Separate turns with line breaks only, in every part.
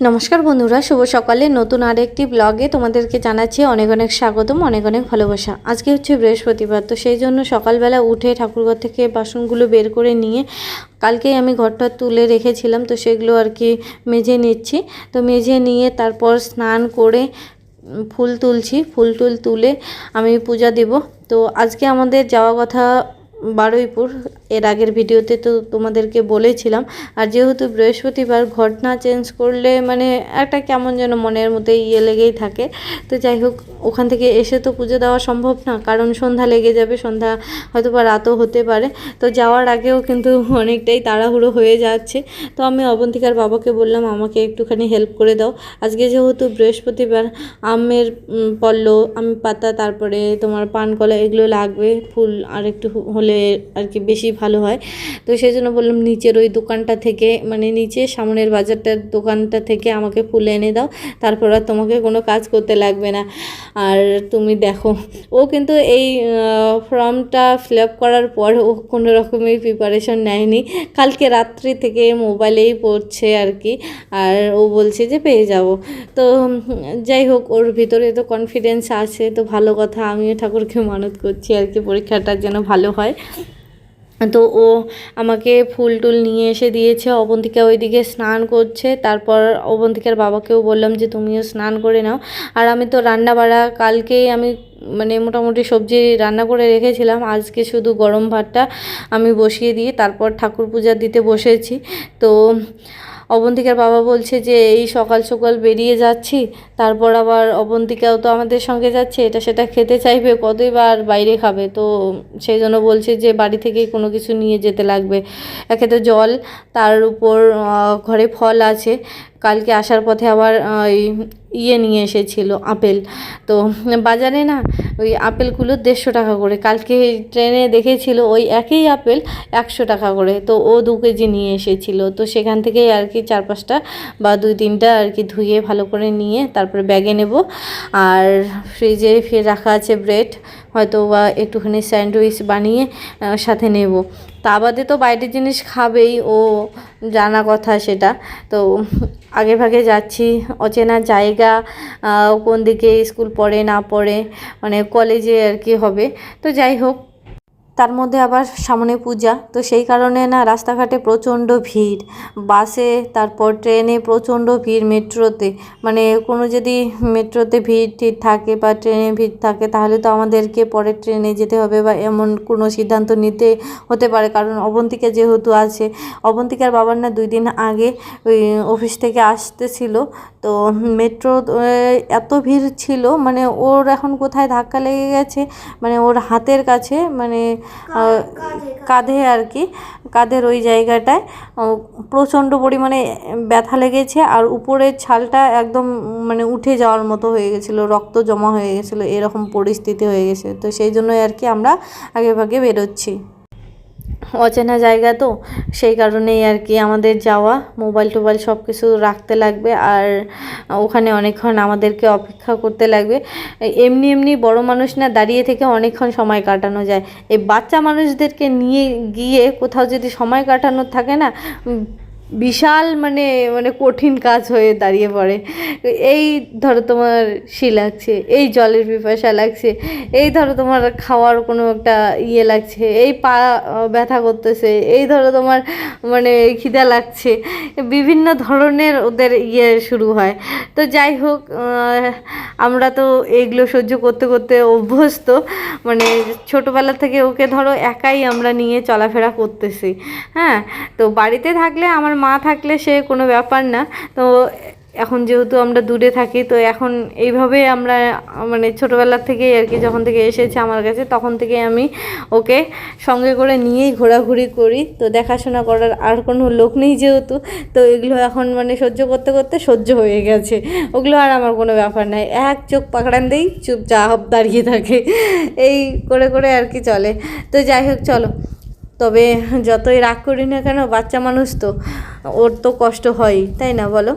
নমস্কার বন্ধুরা, শুভ সকালে। নতুন আরেকটি ব্লগে তোমাদেরকে জানাচ্ছি অনেক অনেক স্বাগতম, অনেক অনেক ভালোবাসা। আজকে হচ্ছে বৃহস্পতিবার, তো সেই জন্য সকালবেলা উঠে ঠাকুরঘর থেকে বাসনগুলো বের করে নিয়ে কালকেই আমি ঘরটা তুলে রেখেছিলাম, তো সেগুলো আর কি মেজে নিচ্ছি। তো মেজে নিয়ে তারপর স্নান করে ফুল তুলছি। ফুল টুল তুলে আমি পূজা দেব। তো আজকে আমাদের যাওয়া কথা বারুইপুর এর আগের ভিডিওতে তো তোমাদেরকে বলেছিলাম। আর যেহেতু বৃহস্পতিবার ঘটনা চেঞ্জ করলে মানে একটা কেমন যেন মনের মধ্যে ইয়ে লেগেই থাকে। তো যাই হোক ওখান থেকে এসে তো পুজো দেওয়া সম্ভব না কারণ সন্ধ্যা লেগে যাবে সন্ধ্যা হয়তো বা রাতও হতে পারে। তো যাওয়ার আগেও কিন্তু অনেকটাই তাড়াহুড়ো হয়ে যাচ্ছে। তো আমি অবন্তিকার বাবাকে বললাম আমাকে একটুখানি হেল্প করে দাও। আজকে যেহেতু বৃহস্পতিবার আমের উম, পল্লব আম পাতা তারপরে তোমার পান কলা এগুলো লাগবে ফুল আর একটু হলে আর কি বেশি ভালো হয়। তো সেই জন্য বললাম নিচের ওই দোকানটা থেকে মানে নিচে সামনের বাজারটার দোকানটা থেকে আমাকে ফুল এনে দাও, তারপর আর তোমাকে কোনো কাজ করতে লাগবে না। আর তুমি দেখো, ও কিন্তু এই ফর্মটা ফিল আপ করার পর ও কোনো রকমের প্রিপারেশন নেয়নি। কালকে রাত্রি থেকে মোবাইলেই পড়ছে আর কি, আর ও বলছে যে পেয়ে যাব। তো যাই হোক, ওর ভিতরে তো কনফিডেন্স আছে, তো ভালো কথা, আমিও ঠাকুরকে মানত করছি আর কি, পরীক্ষাটা যেন ভালো হয়। তো ও আমাকে ফুল টুল নিয়ে এসে দিয়েছে, অবন্তিকা ওইদিকে স্নান করছে, তারপর অবন্তিকার বাবাকেও বললাম যে তুমিও স্নান করে নাও। আর আমি তো রান্না বাড়া কালকেই আমি মানে মোটামুটি সবজি রান্না করে রেখেছিলাম, আজকে শুধু গরম ভাতটা আমি বসিয়ে দিয়ে তারপর ঠাকুর পূজা দিতে বসেছি। তো অবন্তিকার বাবা বলছে যে, এই সকাল সকাল বেরিয়ে যাচ্ছি, তারপর আবার অবন্তিকাও তো আমাদের সঙ্গে যাচ্ছে, এটা সেটা খেতে চাইবে, কতই বার বাইরে খাবে? তো সেই জন্য বলছে যে, বাড়ি থেকেই কোনো কিছু নিয়ে যেতে লাগবে। একে তো জল, তার উপর ঘরে ফল আছে কালকে আসার পথে আবার ওই ইয়ে নিয়ে এসেছিল আপেল। তো বাজারে না ওই আপেলগুলো দেড়শো টাকা করে। কালকে ট্রেনে দেখেছিল ওই একই আপেল একশো টাকা করে। তো ও দু কেজি নিয়ে এসেছিল। তো সেখান থেকেই আর কি চার পাঁচটা বা দুই তিনটা আর কি ধুয়ে ভালো করে নিয়ে তারপরে ব্যাগে নেব। আর ফ্রিজে ফের রাখা আছে ব্রেড। হয়তো বা একটুখানি স্যান্ডউইচ বানিয়ে সাথে নেব। তা বাদে তো বাইরের জিনিস খাবেই, ও জানা কথা সেটা। তো আগে ভাগে যাচ্ছি, অচেনা জায়গা কোন দিকে স্কুল পড়ে না পড়ে মানে কলেজে আর কি হবে। তো যাই হোক তার মধ্যে আবার সামনে পূজা। তো সেই কারণে না রাস্তাঘাটে প্রচণ্ড ভিড়। বাসে, তারপর ট্রেনে প্রচণ্ড ভিড় মেট্রোতে। মানে কোনো যদি মেট্রোতে ভিড় টিড় থাকে বা ট্রেনে ভিড় থাকে, তাহলে তো আমাদেরকে পরের ট্রেনে যেতে হবে বা এমন কোনো সিদ্ধান্ত নিতে হতে পারে। কারণ অবন্তিকা যেহেতু আছে, অবন্তিকার বাবার না দুই দিন আগে ওই অফিস থেকে আসতেছিল। তো মেট্রো এত ভিড় ছিল মানে ওর এখন কোথায় ধাক্কা লেগে গেছে মানে ওর হাতের কাছে মানে কাঁধে আর কি, কাঁধের ওই জায়গাটায় প্রচণ্ড পরিমাণে ব্যথা লেগেছে আর উপরের ছালটা একদম মানে উঠে যাওয়ার মতো হয়ে গেছিল, রক্ত জমা হয়ে গেছিল, এরকম পরিস্থিতি হয়ে গেছে। তো সেই জন্যই আর কি আমরা আগে ভাগে বেরোচ্ছি। অচেনা জায়গা তো, সেই কারণেই আর কি আমাদের যাওয়া মোবাইল টোবাইল সব কিছু রাখতে লাগবে আর ওখানে অনেকক্ষণ আমাদেরকে অপেক্ষা করতে লাগবে। এমনি এমনি বড় মানুষ না দাঁড়িয়ে থেকে অনেকক্ষণ সময় কাটানো যায়। এই বাচ্চা মানুষদেরকে নিয়ে গিয়ে কোথাও যদি সময় কাটানোর থাকে না বিশাল মানে মানে কঠিন কাজ হয়ে দাঁড়িয়ে পড়ে। এই ধরো তোমার শি লাগছে, এই জলের পিপাসা লাগছে, এই ধরো তোমার খাওয়ার কোনো একটা ইয়ে লাগছে, এই পা ব্যথা করতেছে, এই ধরো তোমার মানে খিদা লাগছে, বিভিন্ন ধরনের ওদের ইয়ে শুরু হয়। তো যাই হোক আমরা তো এগুলো সহ্য করতে করতে অভ্যস্ত মানে ছোটোবেলা থেকে ওকে ধরো একাই আমরা নিয়ে চলাফেরা করতেছি হ্যাঁ? তো বাড়িতে থাকলে আমার মা থাকলে সে কোনো ব্যাপার না। তো এখন যেহেতু আমরা দূরে থাকি, তো এখন এইভাবে আমরা মানে ছোটোবেলার থেকেই আর কি যখন থেকে এসেছে আমার কাছে, তখন থেকে আমি ওকে সঙ্গে করে নিয়েই ঘোরাঘুরি করি। তো দেখাশোনা করার আর কোনো লোক নেই যেহেতু, তো এগুলো এখন মানে সহ্য করতে করতে সহ্য হয়ে গেছে। ওগুলো আর আমার কোনো ব্যাপার নাই। এক চোখ পাকড়ান দেই, চুপচাপ দাঁড়িয়ে থাকে। এই করে করে আর কি চলে। তো যাই হোক, চলো। তবে যতই রাগ করি না কেন, বাচ্চা মানুষ তো, ওর তো কষ্ট হয়ই, তাই না বলো?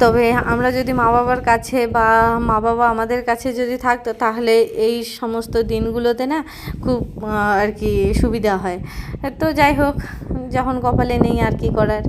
তবে আমরা যদি মা বাবার কাছে বা মা বাবা আমাদের কাছে যদি থাকতো, তাহলে এই সমস্ত দিনগুলোতে না খুব আর কি সুবিধা হয়। তো যাই হোক, যখন কপালে নেই আর কি করার।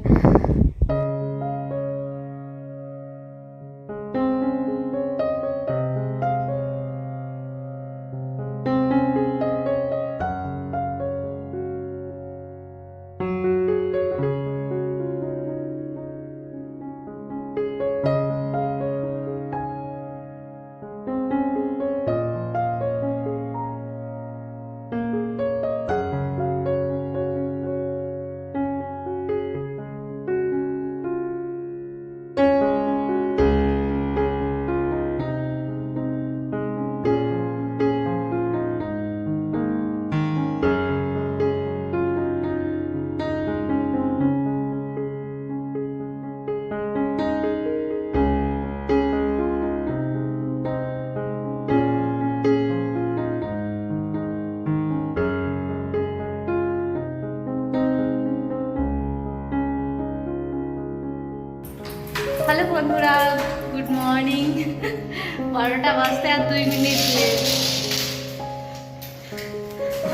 বারোটা বাজতে আর দুই মিনিট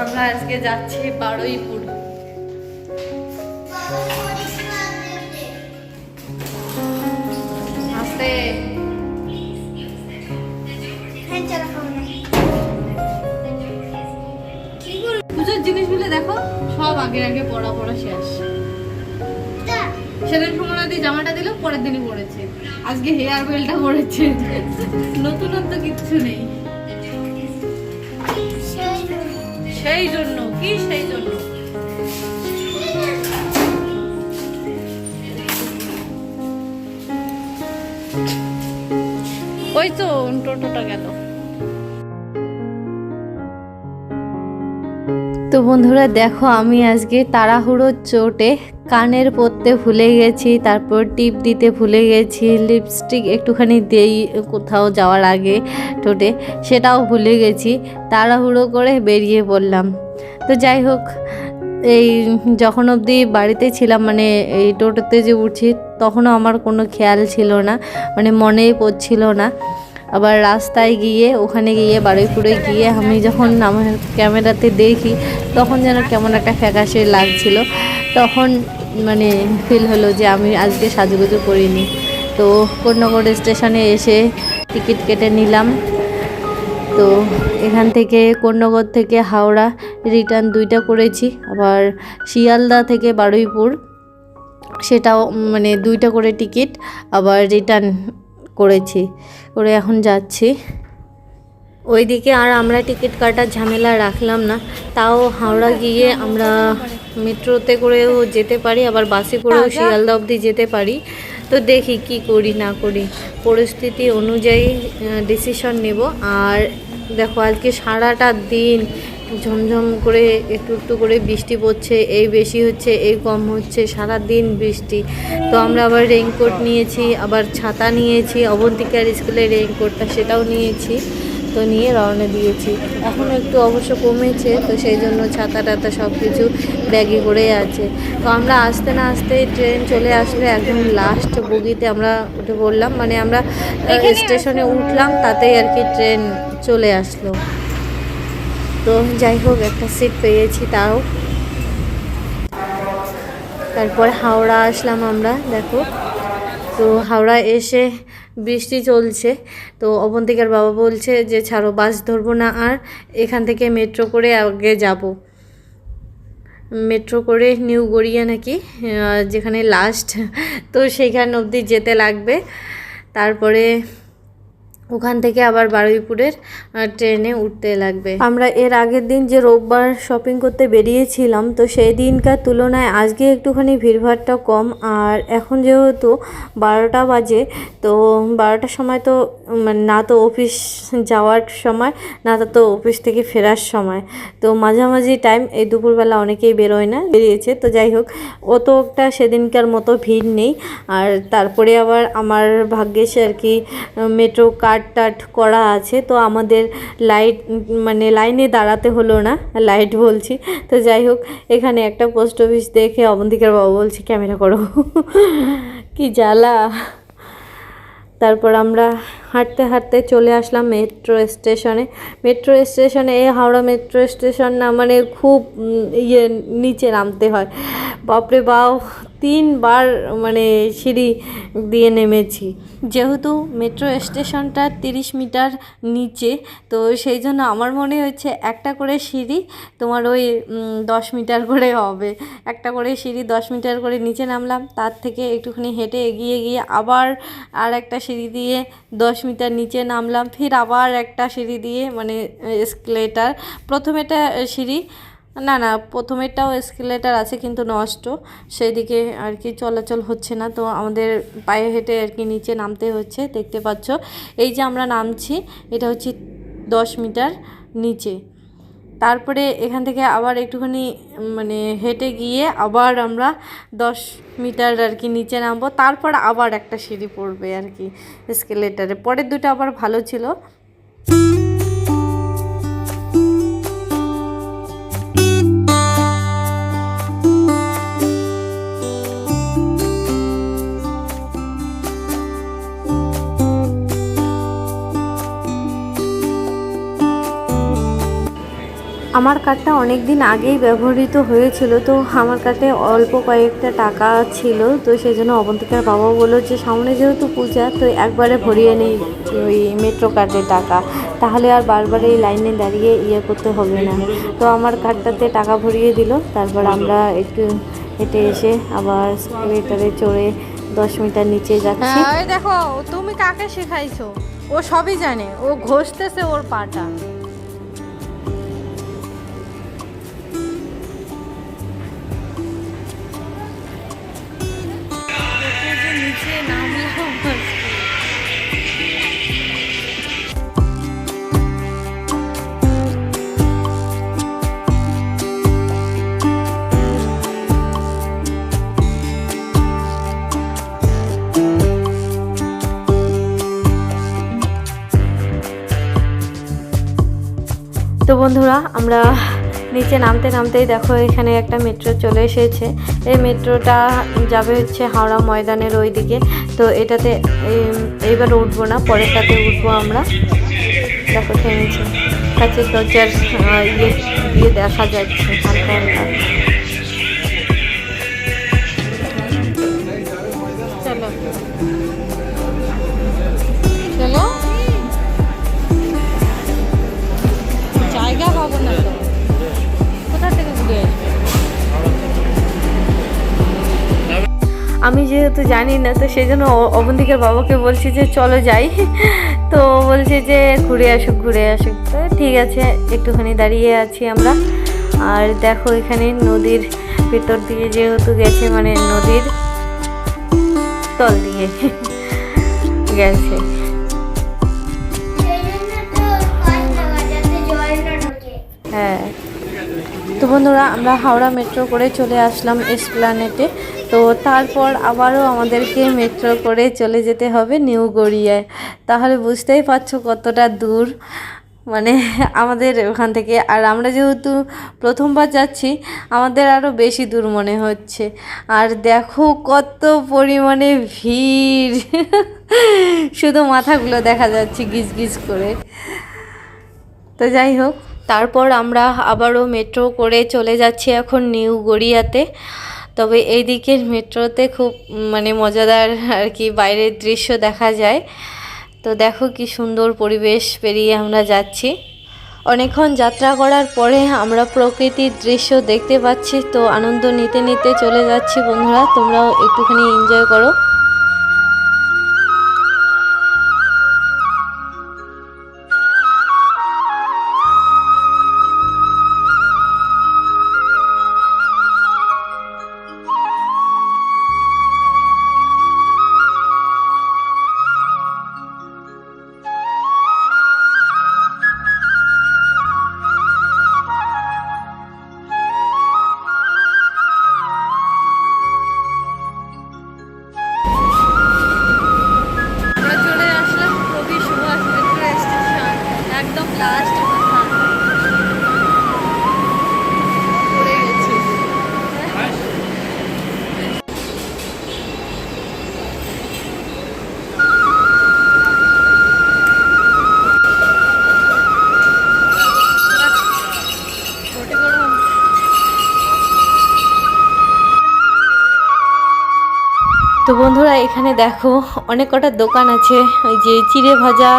আমরা আজকে যাচ্ছি বারুইপুর। আসতে। পুজোর জিনিসগুলো দেখো, সব আগে আগে পড়া পড়া শেষ। সেদিন সুমনাদি জামাটা দিল, পরের দিনই পড়েছে আজকে হেয়ার বেলটা পড়েছে নতুনত্ব কিচ্ছু নেই। সেই জন্য, কি সেই জন্য? ওই তো টোটোটা গেল। তো বন্ধুরা, দেখো আমি আজকে তাড়াহুড়োর চোটে কানের পরতে ভুলে গেছি, তারপর টিপ দিতে ভুলে গেছি লিপস্টিক একটুখানি দেই, কোথাও যাওয়ার আগে ঠোঁটে, সেটাও ভুলে গেছি, তাড়াহুড়ো করে বেরিয়ে পড়লাম। তো যাই হোক, এই যখন অবধি বাড়িতে ছিলাম মানে এই টোটোতে যে উঠছি, তখনও আমার কোনো খেয়াল ছিল না মানে মনেই পড়ছিল না। আবার রাস্তায় গিয়ে, ওখানে গিয়ে, বারুইপুরে গিয়ে, আমি যখন আমার ক্যামেরাতে দেখি, তখন যেন কেমন একটা ফ্যাকাশে লাগছিল। তখন মানে ফিল হলো যে আমি আজকে সাজুগুজু করিনি। তো কোন্নগর স্টেশনে এসে টিকিট কেটে নিলাম। তো এখান থেকে কোন্নগর থেকে হাওড়া রিটার্ন দুইটা করেছি। আবার শিয়ালদা থেকে বারুইপুর, সেটাও মানে দুইটা করে টিকিট আবার রিটার্ন করেছি। করে এখন যাচ্ছি। ওইদিকে আর আমরা টিকিট কাটার ঝামেলা রাখলাম না। তাও হাওড়া গিয়ে আমরা মেট্রোতে করেও যেতে পারি আবার বাসে করেও শিয়ালদা অবধি যেতে পারি। তো দেখি কি করি না করি। পরিস্থিতি অনুযায়ী ডিসিশন নেব। আর দেখো আজকে সারাটা দিন ঝমঝম করে একটু একটু করে বৃষ্টি পড়ছে এই বেশি হচ্ছে এই কম হচ্ছে সারা দিন বৃষ্টি। তো আমরা আবার রেইনকোট নিয়েছি আবার ছাতা নিয়েছি অবন্তিকার স্কুলের রেইনকোটটা সেটাও নিয়েছি। তো নিয়ে রওনা দিয়েছি। এখন একটু অবশ্য কমেছে তো সেই জন্য ছাতা টাতা সব কিছু ব্যাগে করে আছে। তো আমরা আসতে না আসতে ট্রেন চলে আসলে একদম লাস্ট বগিতে আমরা উঠে পড়লাম। মানে আমরা স্টেশনে উঠলাম তাতেই আর কি ট্রেন চলে আসলো। তো যাই হোক একটা সিট পেয়েছি তাও। তারপর হাওড়া আসলাম আমরা দেখো। তো হাওড়া এসে বৃষ্টি চলছে। তো অবন্তিকার বাবা বলছে যে, ছাড়ো, বাস ধরবো না আর এখান থেকে মেট্রো করে আগে যাব। মেট্রো করে নিউ গড়িয়া নাকি যেখানে লাস্ট তো সেইখান অবধি যেতে লাগবে। তারপরে ওখান থেকে আবার বারুইপুরের ট্রেনে উঠতে লাগবে। আমরা এর আগের দিন যে রোববার শপিং করতে বেরিয়েছিলাম, তো সেই দিনকার তুলনায় আজকে একটুখানি ভিড়ভাড়টা কম। আর এখন যেহেতু বারোটা বাজে, তো বারোটার সময় তো মানে না তো অফিস যাওয়ার সময়, না তো অফিস থেকে ফেরার সময়। তো মাঝামাঝি টাইম এই দুপুরবেলা অনেকেই বেরোয় না, বেরিয়েছে। তো যাই হোক অতটা সেদিনকার মতো ভিড় নেই। আর তারপরে আবার আমার ভাগ্যেস আর কি মেট্রো কার্ড টাট করা আছে, তো আমাদের লাইট মানে লাইনে দাঁড়াতে হলো না, লাইট বলছি। তো যাই হোক, এখানে একটা পোস্ট অফিস দেখে অবন্তিকার বাবা বলছি, ক্যামেরা করো। কি জ্বালা। তারপর আমরা হাঁটতে হাঁটতে চলে আসলাম মেট্রো স্টেশনে। মেট্রো স্টেশনে, এই হাওড়া মেট্রো স্টেশন না মানে খুব ইয়ে নিচে নামতে হয়। বাপরে বাপ তিনবার মানে সিঁড়ি দিয়ে নেমেছি। যেহেতু মেট্রো স্টেশনটা তিরিশ মিটার নিচে, তো সেই জন্য আমার মনে হচ্ছে একটা করে সিঁড়ি তোমার ওই দশ মিটার করে হবে। একটা করে সিঁড়ি দশ মিটার করে নিচে নামলাম, তার থেকে একটুখানি হেঁটে এগিয়ে গিয়ে আবার আর একটা সিঁড়ি দিয়ে দশ মিটার নিচে নামলাম, ফির আবার একটা সিঁড়ি দিয়ে মানে এসকেলেটার। প্রথমেটা সিঁড়ি না না, প্রথমেরটাও এসকেলেটার আছে কিন্তু নষ্ট। সেদিকে আর কি চলাচল হচ্ছে না। তো আমাদের পায়ে হেঁটে আর কি নিচে নামতে হচ্ছে, দেখতে পাচ্ছ। এই যে আমরা নামছি, এটা হচ্ছে দশ মিটার নিচে। তারপরে এখান থেকে আবার একটুখানি মানে হেঁটে গিয়ে আবার আমরা দশ মিটার আর কি নিচে নামবো। তারপর আবার একটা সিঁড়ি পড়বে আর কি এসকেলেটারে পরের দুটো আবার ভালো ছিল। আমার কার্ডটা অনেক দিন আগেই ব্যবহৃত হয়েছিল, তো আমার কার্ডে অল্প কয়েকটা টাকা ছিল, তো সেই জন্য অবন্তিকার বাবা বলল যে, সামনে যেহেতু পূজা, তো একবারে ভরিয়ে নেই ওই মেট্রো কার্ডের টাকা। তাহলে আর বারবার এই লাইনে দাঁড়িয়ে ইয়ে করতে হবে না। তো আমার কার্ডটাতে টাকা ভরিয়ে দিল, তারপর আমরা একটু হেঁটে এসে আবার স্কুলেটারে চড়ে দশ মিটার নিচে যাচ্ছি।
হ্যাঁ দেখো, তুমি কাকে শেখাইছো? ও সবই জানে, ও ঘষতেছে ওর পাটা।
বন্ধুরা, আমরা নিচে নামতে নামতেই দেখো এখানে একটা মেট্রো চলে এসেছে। এই মেট্রোটা যাবে হচ্ছে হাওড়া ময়দানের ওই দিকে তো এটাতে এই- এইবার উঠবো না, পরেরটাতে উঠবো আমরা। দেখো থেমেছে কাছে দরজার ইয়ে দিয়ে দেখা যাচ্ছে হালকা হালকা আমি যেহেতু জানি না তো সেই জন্য অবন্তিকার বাবাকে বলছি যে চলো যাই। তো বলছে যে ঘুরে আসুক ঘুরে আসুক। তো ঠিক আছে একটুখানি দাঁড়িয়ে আছি আমরা। আর দেখো এখানে নদীর ভিতর দিয়ে যেহেতু গেছে মানে নদীর তল দিয়ে গেছে। হ্যাঁ। তো বন্ধুরা, আমরা হাওড়া মেট্রো করে চলে আসলাম এসপ্লানেটে। তো তারপর আবারও আমাদেরকে মেট্রো করে চলে যেতে হবে নিউ গড়িয়ায়। তাহলে বুঝতেই পারছ কতটা দূর মানে আমাদের ওখান থেকে। আর আমরা যেহেতু প্রথমবার যাচ্ছি, আমাদের আরও বেশি দূর মনে হচ্ছে। আর দেখো কত পরিমাণে ভিড়। শুধু মাথাগুলো দেখা যাচ্ছে গিজ গিজ করে। তো যাই হোক তারপর আমরা আবারও মেট্রো করে চলে যাচ্ছি এখন নিউ গড়িয়াতে। তবে এই দিকের মেট্রোতে খুব মানে মজাদার আর কি বাইরের দৃশ্য দেখা যায়। তো দেখো কি সুন্দর পরিবেশ পেরিয়ে আমরা যাচ্ছি। অনেকক্ষণ যাত্রা করার পরে আমরা প্রকৃতির দৃশ্য দেখতে পাচ্ছি। তো আনন্দ নিতে নিতে চলে যাচ্ছি বন্ধুরা, তোমরাও একটুখানি এনজয় করো। বন্ধুরা, এখানে দেখো অনেক কটা দোকান আছে। ওই যে চিড়ে ভাজা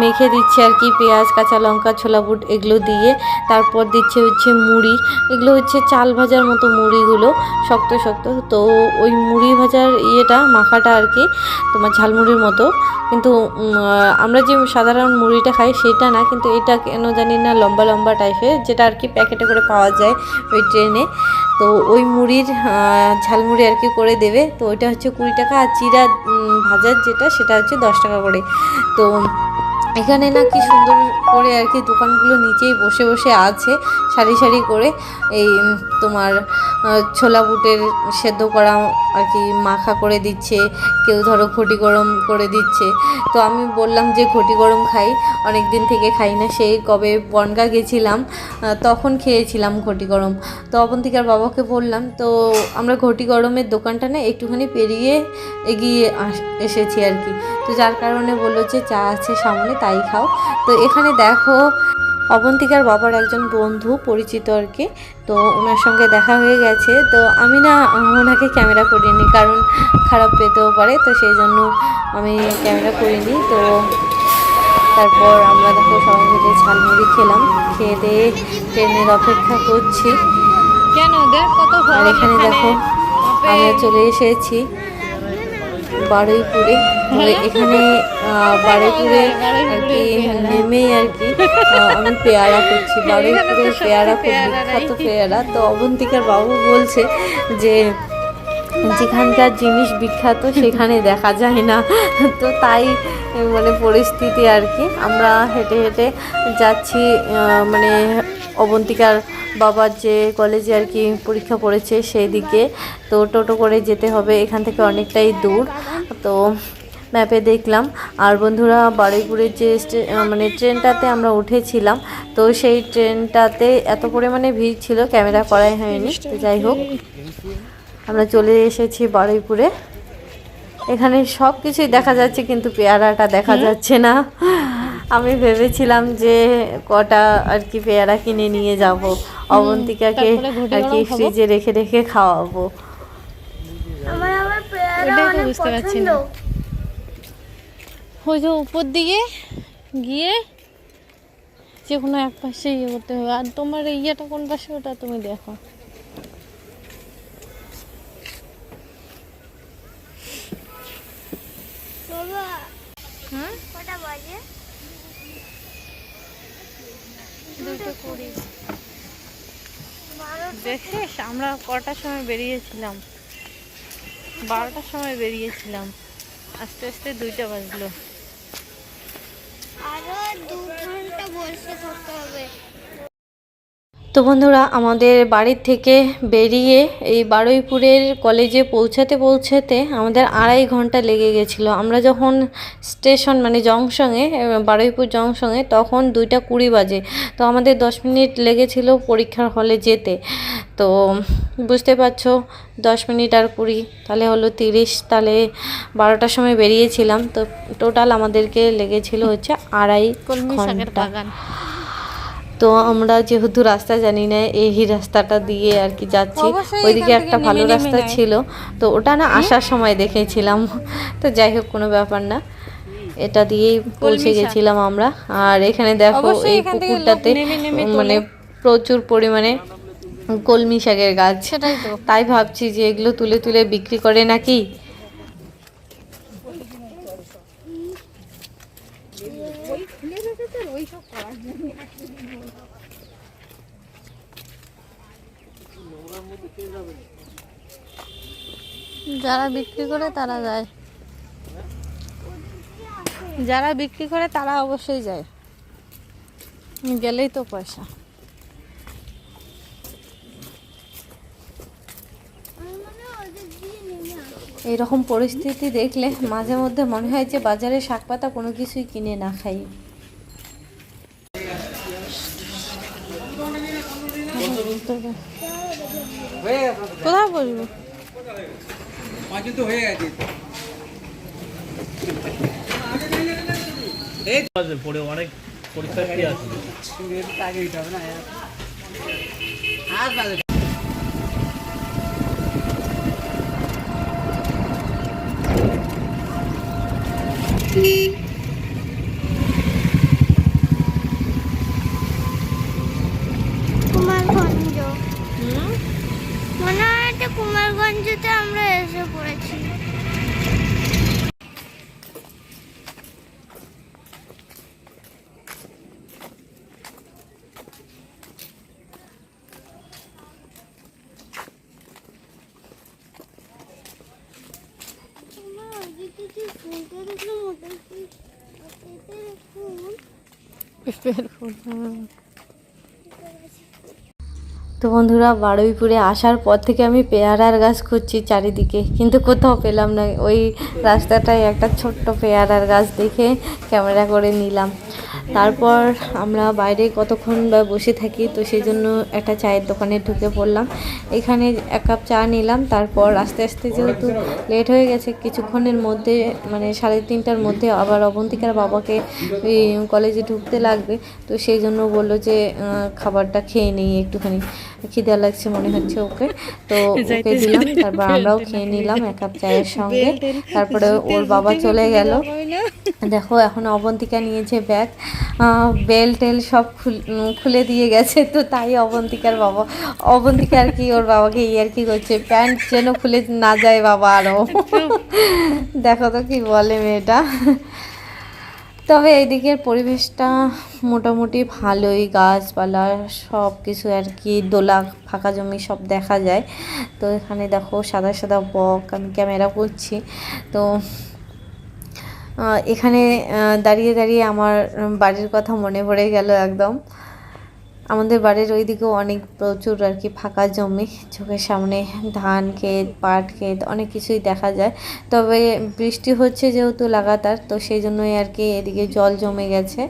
মেখে দিচ্ছে আর কি, পেঁয়াজ, কাঁচা লঙ্কা, ছোলা বুট এগুলো দিয়ে। তারপর দিচ্ছে হচ্ছে মুড়ি। এগুলো হচ্ছে চাল ভাজার মতো মুড়িগুলো, শক্ত শক্ত। তো ওই মুড়ি ভাজার ইয়েটা, মাখাটা আর কি, তোমার ঝালমুড়ির মতো। কিন্তু আমরা যে সাধারণ মুড়িটা খাই সেটা না, কিন্তু এটা কেন জানি না লম্বা লম্বা টাইপের যেটা আর কি প্যাকেটে করে পাওয়া যায় ওই ট্রেনে তো ওই মুড়ির ঝালমুড়ি আর কি করে দেবে। তো ওইটা হচ্ছে কুড়ি টাকা আর চিরা ভাজার যেটা সেটা হচ্ছে দশ টাকা করে। তো এখানে না কি সুন্দর করে আর কি দোকানগুলো নিচেই বসে বসে আছে, সারি সারি করে। এই তোমার ছোলা বুটের সেদ্ধ করা আর কি মাখা করে দিচ্ছে, কেউ ধরো ঘটি গরম করে দিচ্ছে। তো আমি বললাম যে ঘটি গরম খাই অনেক দিন থেকে খাই না সেই কবে বনগা গেছিলাম তখন খেয়েছিলাম ঘটি গরম। তো অবন্তিকার বাবাকে বললাম, তো আমরা ঘটি গরমের দোকানটা না একটুখানি পেরিয়ে এগিয়ে এসেছি আর কি। তো যার কারণে বলল যে চা আছে সামনে, তাই খাও। তো এখানে দেখো অবন্তিকার বাবার একজন বন্ধু পরিচিত আর কি। তো ওনার সঙ্গে দেখা হয়ে গেছে। তো আমি না ওনাকে ক্যামেরা করিনি কারণ খারাপ পেতেও পারে। তো সেই জন্য আমি ক্যামেরা করিনি। তো তারপর আমরা দেখো সবাই মিলে ঝালমুড়ি খেলাম। খেয়ে দিয়ে ট্রেনের অপেক্ষা করছি।
কেন? দেখ কত
আর এখানে দেখো আমরা চলে এসেছি। বারুইপুরে। এখানে বারুইপুরে আর কি নেমেই আর কি আমি পেয়ারা করছি। বারুইপুরে পেয়ারা খুব বিখ্যাত পেয়ারা। তো অবন্তিকার বাবু বলছে যে যেখানকার জিনিস বিখ্যাত সেখানে দেখা যায় না। তো তাই মানে পরিস্থিতি আর কি। আমরা হেঁটে হেঁটে যাচ্ছি মানে অবন্তিকার বাবার যে কলেজে আর কি পরীক্ষা পড়েছে সেই দিকে তো টোটো করে যেতে হবে এখান থেকে অনেকটাই দূর। তো ম্যাপে দেখলাম। আর বন্ধুরা বারুইপুরের যে মানে ট্রেনটাতে আমরা উঠেছিলাম তো সেই ট্রেনটাতে এত পরিমাণে ভিড় ছিল ক্যামেরা করাই হয়নি। তো যাই হোক আমরা চলে এসেছি বারুইপুরে। এখানে সব কিছুই দেখা যাচ্ছে কিন্তু পেয়ারাটা দেখা যাচ্ছে না। আমি ভেবেছিলাম যে কটা আর কি পেয়ারা কিনে নিয়ে যাব অবন্তিকাকে আর কি ফ্রিজে রেখে রেখে খাওয়াবো।
বুঝতে পারছি না। ওই যে উপর দিকে গিয়ে যে কোনো এক পাশে ইয়ে করতে হবে। আর তোমার ইয়েটা কোন পাশে? ওটা তুমি দেখো।
বাবা।
হুম
কটা বাজে
দেখিস আমরা কটার সময় বেরিয়েছিলাম? বারোটার সময় বেরিয়েছিলাম। আস্তে আস্তে দুইটা বাজলো।
আরও দু ঘণ্টা বসে থাকতে হবে।
তো বন্ধুরা আমাদের বাড়ির থেকে বেরিয়ে এই বারুইপুরের কলেজে পৌঁছাতে পৌঁছাতে আমাদের আড়াই ঘণ্টা লেগে গেছিল। আমরা যখন স্টেশন মানে জংশনে বারুইপুর জংশনে তখন দুইটা কুড়ি বাজে। তো আমাদের দশ মিনিট লেগেছিল পরীক্ষার হলে যেতে। তো বুঝতে পারছ দশ মিনিট আর কুড়ি তাহলে হলো তিরিশ তাহলে বারোটার সময় বেরিয়েছিলাম। তো টোটাল আমাদেরকে লেগেছিল হচ্ছে আড়াই
ঘণ্টা।
তো আমরা যেহেতু রাস্তা জানি না এই রাস্তাটা দিয়ে আর কি যাচ্ছি। ওইদিকে একটা ভালো রাস্তা ছিল। তো ওটা না আসার সময় দেখেছিলাম। তো যাই হোক কোনো ব্যাপার না। এটা দিয়েই পৌঁছে। গেছিলাম আমরা। আর এখানে দেখো এই পুকুরটাতে মানে প্রচুর পরিমাণে কলমি শাকের গাছ। তাই ভাবছি যে এগুলো তুলে তুলে বিক্রি করে নাকি?
যারা বিক্রি করে তারা যায়। যারা বিক্রি করে তারা অবশ্যই যায়। গেলেই তো পয়সা।
এইরকম পরিস্থিতি দেখলে মাঝে মধ্যে মনে হয় যে বাজারে শাক পাতা কোনো কিছুই কিনে না খাই।
কোথায় বসবো?
পড়ে অনেক পরীক্ষা
আগে দিতে না
কুমারগঞ্জ মনে হয় এটা কুমারগঞ্জতে আমরা এসে পড়েছি ফুলটা দেখলাম ওটা কি পেঁপের ফুল
তো বন্ধুরা, বারুইপুরে আসার পর থেকে আমি পেয়ারার গাছ খুঁজছি চারিদিকে। কিন্তু কোথাও পেলাম না। ওই রাস্তাটায় একটা ছোট্ট পেয়ারার গাছ দেখে ক্যামেরা করে নিলাম। তারপর আমরা বাইরে কতক্ষণ বা বসে থাকি, তো সেই জন্য একটা চায়ের দোকানে ঢুকে পড়লাম। এখানে এক কাপ চা নিলাম, তারপর আস্তে আস্তে যেহেতু লেট হয়ে গেছে, কিছুক্ষণের মধ্যে মানে সাড়ে তিনটার মধ্যে আবার অবন্তিকার বাবাকে কলেজে ঢুকতে লাগবে। তো সেই জন্য বলল যে খাবারটা খেয়ে নিই একটুখানি। খিদে লাগছে মনে হচ্ছে ওকে। তো ওকে দিলাম তারপর আমরাও খেয়ে নিলাম এক কাপ চায়ের সঙ্গে। তারপরে ওর বাবা চলে গেল। দেখো এখন অবন্তিকা নিয়েছে ব্যাগ। বেল টেল সব খুলে দিয়ে গেছে তো তাই অবন্তিকার বাবা। অবন্তিকা আর কি ওর বাবাকে ইয়ার কি করছে। প্যান্ট যেন খুলে না যায় বাবা আরও দেখো তো কি বলে মেয়েটা। তবে এই দিকের পরিবেশটা মোটামুটি ভালোই, গাছপালা সব কিছু আর কি, দোলা, ফাঁকা জমি সব দেখা যায়। তো এখানে দেখো সাদা সাদা বক, আমি ক্যামেরা করছি। তো এখানে দাঁড়িয়ে দাঁড়িয়ে আমার বাড়ির কথা মনে পড়ে গেল একদম। আমাদের বাড়ির ওইদিকেও অনেক প্রচুর আর কি ফাঁকা জমি। চোখের সামনে ধান ক্ষেত, পাট ক্ষেত অনেক কিছুই দেখা যায়। তবে বৃষ্টি হচ্ছে যেহেতু লাগাতার, তো সেই জন্যই আর কি এদিকে জল জমে গেছে।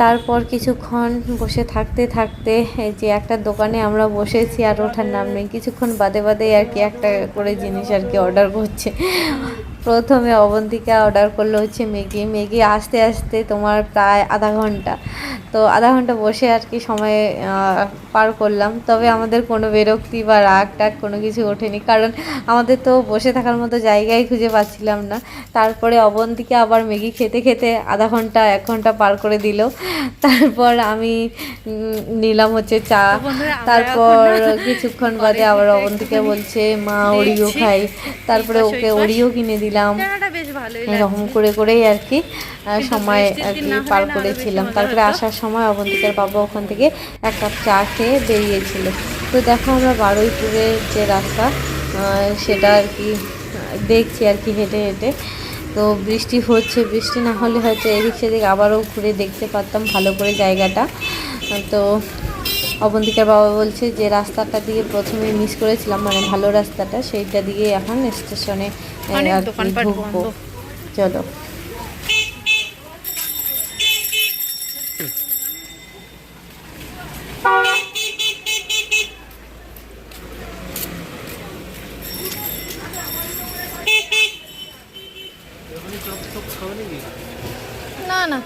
তারপর কিছুক্ষণ বসে থাকতে থাকতে যে একটা দোকানে আমরা বসেছি আর ওঠার নাম নেই। কিছুক্ষণ বাদে বাদে আর কি একটা করে জিনিস আর কি অর্ডার করছে। প্রথমে অবন্তিকা অর্ডার করল হচ্ছে ম্যাগি। ম্যাগি আসতে আসতে তোমার প্রায় আধা ঘণ্টা। তো আধা ঘণ্টা বসে আর কি সময় পার করলাম। তবে আমাদের কোনো বিরক্তি বা রাগ টাগ কোনো কিছু ওঠেনি। কারণ আমাদের তো বসে থাকার মতো জায়গায় খুঁজে পাচ্ছিলাম না। তারপরে অবন্তিকে আবার ম্যাগি খেতে খেতে আধা ঘণ্টা এক ঘণ্টা পার করে দিল। তারপর আমি নিলাম হচ্ছে চা। তারপর কিছুক্ষণ বাদে আবার অবন্তিকে বলছে মা ওরিও খাই। তারপরে ওকে ওরিও কিনে দিলাম।
ভালোই
এরকম করে করেই আর কি সময় আর কি পার করেছিলাম। তারপরে আসার সময় অবন্তিকার বাবা ওখান থেকে এক কাপ চা খেয়ে বেরিয়েছিল। তো দেখো আমরা বারুইপুরের যে রাস্তা সেটা আর কি দেখছি আর কি হেঁটে হেঁটে। তো বৃষ্টি হচ্ছে বৃষ্টি না হলে হয়তো এদিক সেদিক আবারও ঘুরে দেখতে পারতাম ভালো করে জায়গাটা। তো অবন্তিকার বাবা বলছে যে রাস্তাটা দিয়ে প্রথমে মিস করেছিলাম মানে ভালো রাস্তাটা সেইটা দিয়ে এখন স্টেশনে। চলো
না না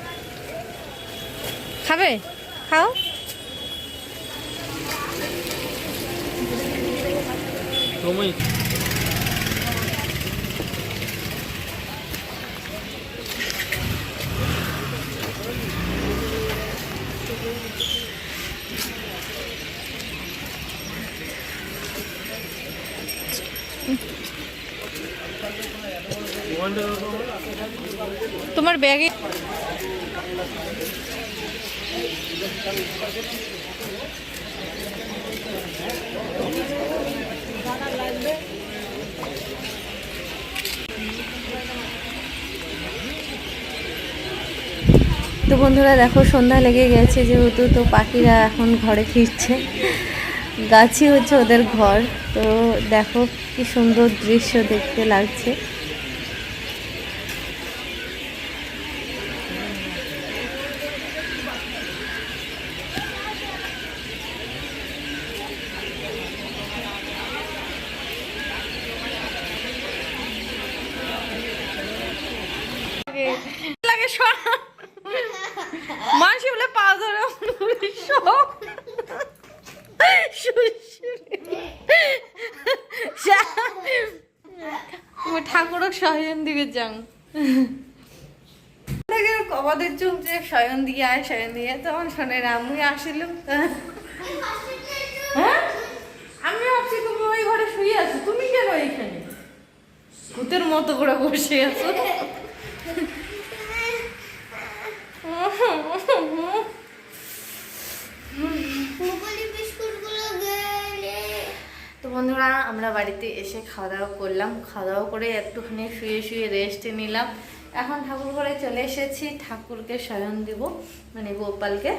খাবে খাও
সময়
তোমার ব্যাগে
তো বন্ধুরা দেখো, সন্ধ্যা লেগে গেছে যেহেতু, তো পাখিরা এখন ঘরে ফিরছে। গাছই হচ্ছে ওদের ঘর। তো দেখো কি সুন্দর দৃশ্য দেখতে লাগছে
লাগে সব মানুষ বলে পা ধরে সব ঠাকুরও শয়ন দিবে যাং আমাদের চুম যে শয়ন দিয়ে আয়। শয়ন দিয়ে তখন শোনে আমি আসিল হ্যাঁ? আমি ভাবছি তুমি ওই ঘরে শুয়ে আছো। তুমি কেন এখানে ভূতের মতো করে বসে আছো
মুকুলি বিস্কুটগুলো গেলে
তো বন্ধুরা আমরা বাড়িতে এসে খাওয়া দাওয়া করলাম। খাওয়া দাওয়া করে একটুখানি শুয়ে শুয়ে রেস্ট নিলাম। এখন ঠাকুর ঘরে চলে এসেছি। ঠাকুরকে শয়ন দিব মানে গোপালকে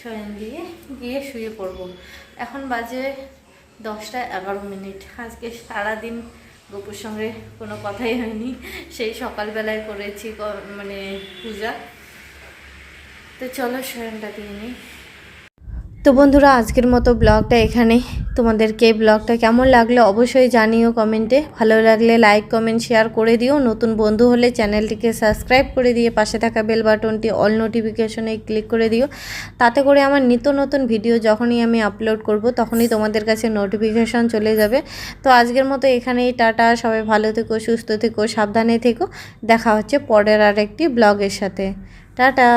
শয়ন দিয়ে গিয়ে শুয়ে পড়ব। এখন বাজে দশটা এগারো মিনিট। আজকে সারাদিন গোপুর সঙ্গে কোনো কথাই হয়নি। সেই সকালবেলায় করেছি মানে পূজা। তো চলো শয়নটা দিয়ে নিই। তো বন্ধুরা, আজকের মতো ব্লগটা এখানে। তোমাদেরকে ব্লগটা কেমন লাগল অবশ্যই জানিও কমেন্টে। ভালো লাগলে লাইক কমেন্ট শেয়ার করে দিও। নতুন বন্ধু হলে চ্যানেলটিকে সাবস্ক্রাইব করে দিয়ে পাশে থাকা বেল বাটনটি অল নোটিফিকেশনে ক্লিক করে দিও। তাতে করে আমার নিত্য নতুন ভিডিও যখনই আমি আপলোড করব, তখনই তোমাদের কাছে নোটিফিকেশন চলে যাবে। তো আজকের মতো এখানেই টাটা। সবাই ভালো থেকো, সুস্থ থেকো, সাবধানে থেকো। দেখা হচ্ছে পরের আর একটি ব্লগের সাথে। টাটা!